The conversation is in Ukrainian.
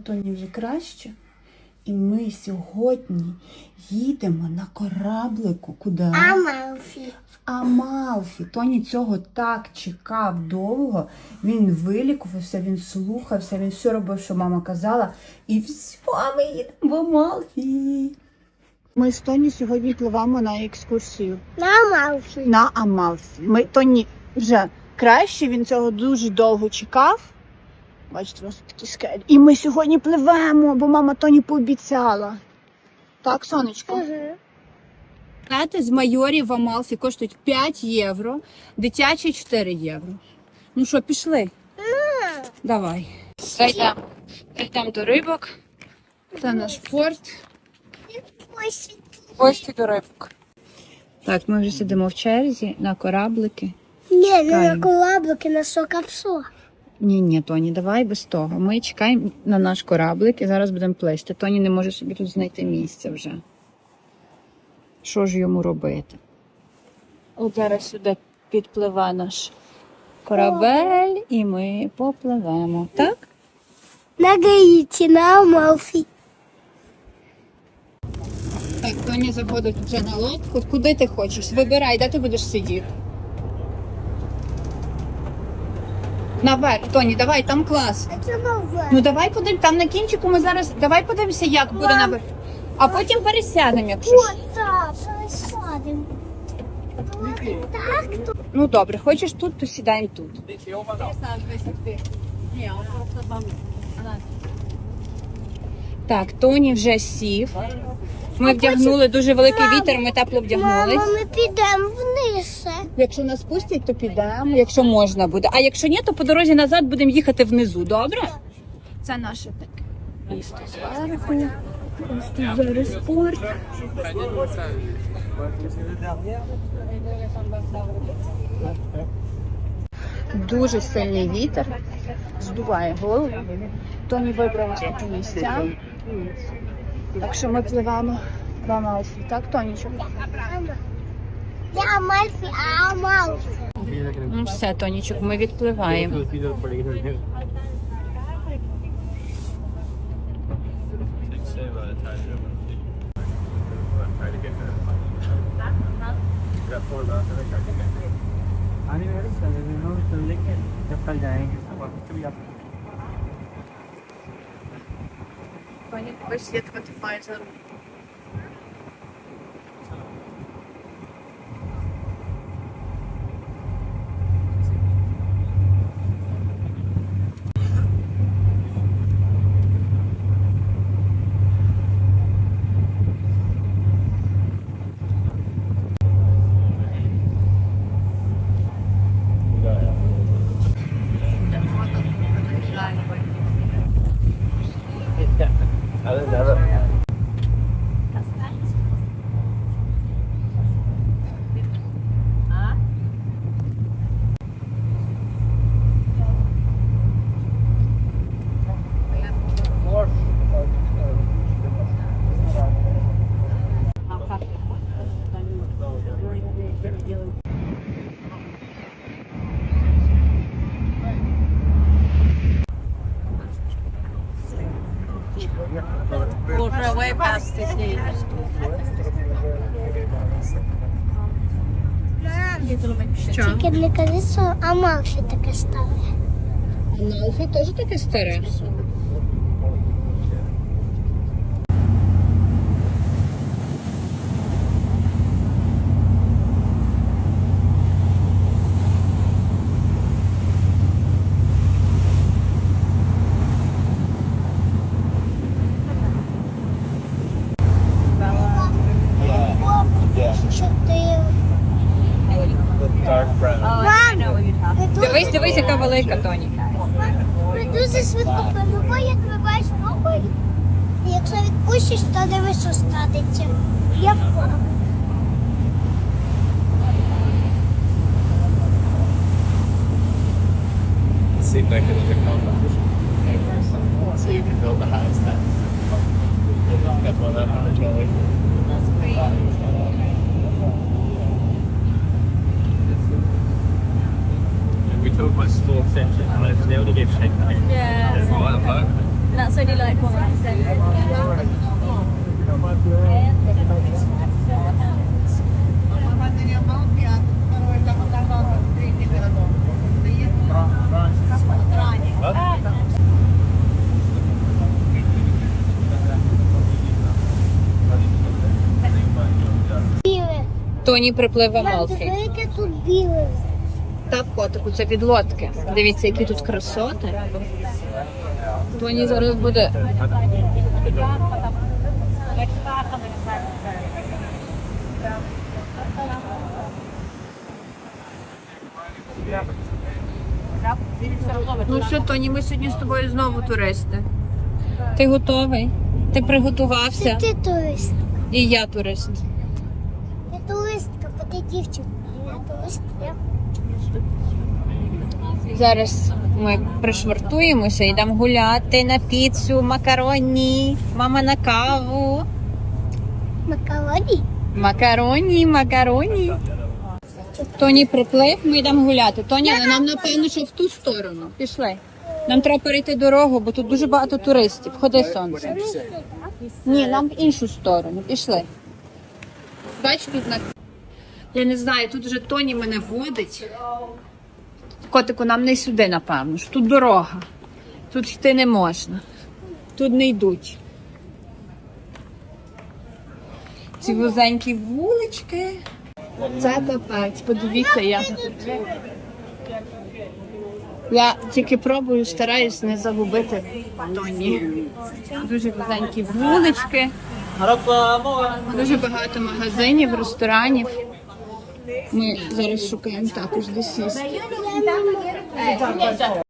Тоні вже краще. І ми сьогодні їдемо на кораблику. Куди? Амалфі. Амалфі. Тоні цього так чекав довго. Він вилікувався, він слухався, він все робив, що мама казала. І все, ми їдемо в Амалфі. Ми з Тоні сьогодні пливемо на екскурсію На Амалфі. на Амалфі. Ми Тоні вже краще, він цього дуже довго чекав. Бачите, у нас такі скелі. І ми сьогодні пливемо, бо мама Тоні пообіцяла. Так, сонечко? Угу. Кати з майорів в Амалфі коштують 5 євро, дитячі 4 євро. Ну що, пішли? Давай. Зайдемо. Йдемо до рибок. Це наш порт. Ось Гості до рибок. Так, ми вже сидимо в черзі на кораблики. Ні, не на Чекаємо. колаблики, на сокапсо. Ні, ні, Тоні, давай без того. Ми чекаємо на наш кораблик і зараз будемо плисти. Тоні не може собі тут знайти місце вже. Що ж йому робити? От зараз сюди підпливе наш корабель, і ми попливемо. Так? На Гаїті, на Амалфі. Так, Тоні заходить вже на лодку. Куди ти хочеш? Вибирай, де ти будеш сидіти. Наверх, Тоні, давай, там клас. Це нове. Ну давай подивимося, там на кінчику ми зараз. Давай подивимося, як буде наверх. А потім пересядемо, якщо ж. Ось так, то Ну добре, хочеш тут, то сідаємо тут. Так, Тоні вже сів. Ми вдягнули дуже великий вітер, ми тепло мама, ми підемо вниз. Якщо нас пустять, то підемо, якщо можна буде. А якщо ні, то по дорозі назад будемо їхати внизу, добре? Це наше таке місто зверху. Ось тут зараз порт. Дуже сильний вітер, здуває голову. Тоні вибрав ось такі місця. Так що ми пливемо в Амалфі. Так, Тонічок? Я Амальфі, а Амальфі. Ну все, Тонічок, ми відпливаємо. Пані, побачите, я тебе тримаю за руку. Тримає за руку. We're stage. Що? Тільки не кажи, що Амалфі таке стало. Амалфі теж таке старе. dark brown. Oh, I know what you're talking Ви Дивись, дуже, дивись, яка велика Тоні. ви дуже швидко пливо, як вибаєш ногою. І якщо відпустиш, то дивись, що станеться. Я впав. See if I can look at combat. So you can build the highest net. That's one that one Charlie. We talked about store section and I only gave shake that. Yeah. That's what I'm That's only like Біле. Тоні припливе Малки. яке тут біле. Та котику, це від лодки. Дивіться, які тут красоти. Тоні зараз буде. Ну що, Тоні, ми сьогодні з тобою знову туристи. Ти готовий? Ти приготувався? Ти турист. І я турист. Я. Зараз ми пришвартуємося, йдемо гуляти на піцу, макароні, мама на каву. Макароні. Макароні, макароні. Тоні приплив, ми йдемо гуляти. Тоні, але нам напевно, що в ту сторону. Пішли. Нам треба перейти дорогу, бо тут дуже багато туристів. Ходи сонце. Ні, нам в іншу сторону. Пішли. Бач тут на. Я не знаю, тут вже Тоні мене водить. Котику, нам не сюди, напевно. що Тут дорога. Тут йти не можна. Тут не йдуть. Ці вузенькі вулички. Це капець, подивіться, як. Я тільки пробую, стараюсь не загубити Тоні. Дуже вузенькі вулички. Дуже багато магазинів, ресторанів. Ми зараз шукаємо також де сісти.